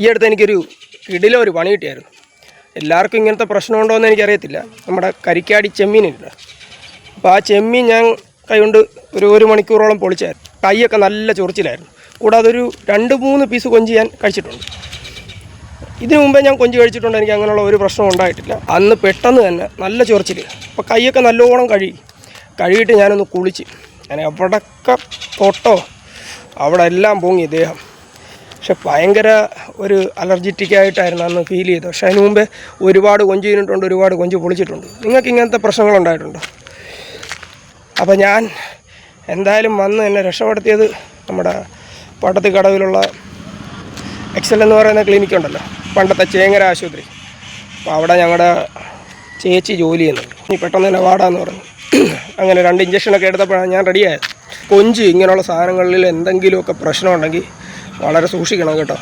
ഈ അടുത്ത് എനിക്കൊരു കിടിലോ ഒരു പണി കിട്ടിയായിരുന്നു. എല്ലാവർക്കും ഇങ്ങനത്തെ പ്രശ്നമുണ്ടോ എന്ന് എനിക്കറിയത്തില്ല. നമ്മുടെ കരിക്കാടി ചെമ്മീനില്ല? അപ്പോൾ ആ ചെമ്മീൻ ഞാൻ കൈകൊണ്ട് ഒരു ഒരു മണിക്കൂറോളം പൊളിച്ചായിരുന്നു. കൈയൊക്കെ നല്ല ചൊറിച്ചിലായിരുന്നു. കൂടാതെ ഒരു രണ്ട് മൂന്ന് പീസ് കൊഞ്ച് ഞാൻ കഴിച്ചിട്ടുണ്ട്. ഇതിനു മുമ്പേ ഞാൻ കൊഞ്ച് കഴിച്ചിട്ടുണ്ട്. എനിക്ക് അങ്ങനെയുള്ള ഒരു പ്രശ്നം ഉണ്ടായിട്ടില്ല. അന്ന് പെട്ടെന്ന് തന്നെ നല്ല ചൊറിച്ചിൽ അപ്പോൾ കൈയൊക്കെ നല്ലോണം കഴുകി. കഴുകിയിട്ട് ഞാനൊന്ന് കുളിച്ച്. ഞാൻ എവിടൊക്കെ തൊട്ടോ അവിടെ എല്ലാം പൊങ്ങി ദേഹം. പക്ഷെ ഭയങ്കര ഒരു അലർജറ്റിക് ആയിട്ടായിരുന്നു അന്ന് ഫീൽ ചെയ്തത്. പക്ഷെ അതിന് മുമ്പേ ഒരുപാട് കൊഞ്ച് ചെയ്തിട്ടുണ്ട് ഒരുപാട് കൊഞ്ച് പൊളിച്ചിട്ടുണ്ട്. നിങ്ങൾക്ക് ഇങ്ങനത്തെ പ്രശ്നങ്ങളുണ്ടായിട്ടുണ്ടോ അപ്പോൾ ഞാൻ എന്തായാലും വന്ന് എന്നെ രക്ഷപ്പെടുത്തിയത് നമ്മുടെ പട്ടത്തി കടവിലുള്ള എക്സൽ എന്ന് പറയുന്ന ക്ലിനിക്കുണ്ടല്ലോ പണ്ടത്തെ ചേങ്ങര ആശുപത്രി. അപ്പോൾ അവിടെ ഞങ്ങളുടെ ചേച്ചി ജോലി ചെയ്യുന്നുണ്ട്. ഇനി പെട്ടെന്ന് തന്നെ വാടാന്ന് പറഞ്ഞു. അങ്ങനെ രണ്ട് ഇഞ്ചക്ഷനൊക്കെ എടുത്തപ്പോഴാണ് ഞാൻ റെഡിയായത് കൊഞ്ച് ഇങ്ങനെയുള്ള സാധനങ്ങളിൽ എന്തെങ്കിലുമൊക്കെ പ്രശ്നമുണ്ടെങ്കിൽ വളരെ സൂക്ഷിക്കണം കേട്ടോ.